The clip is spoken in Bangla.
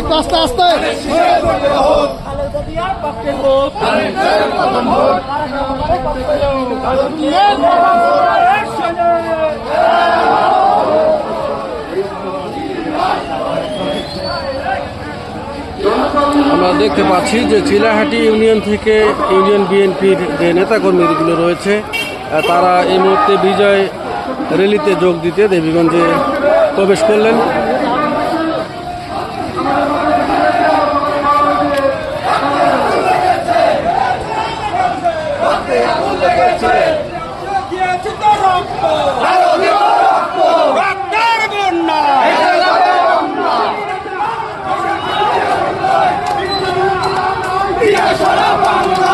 একটু আস্তে আস্তে। আমরা দেখতে পাচ্ছি যে চিলাহাটি ইউনিয়ন থেকে ইউনিয়ন বিএনপির যে নেতাকর্মীগুলো রয়েছে তারা এই মুহূর্তে বিজয় র্যালিতে যোগ দিতে দেবীগঞ্জে প্রবেশ করলেন। সারা বাংলা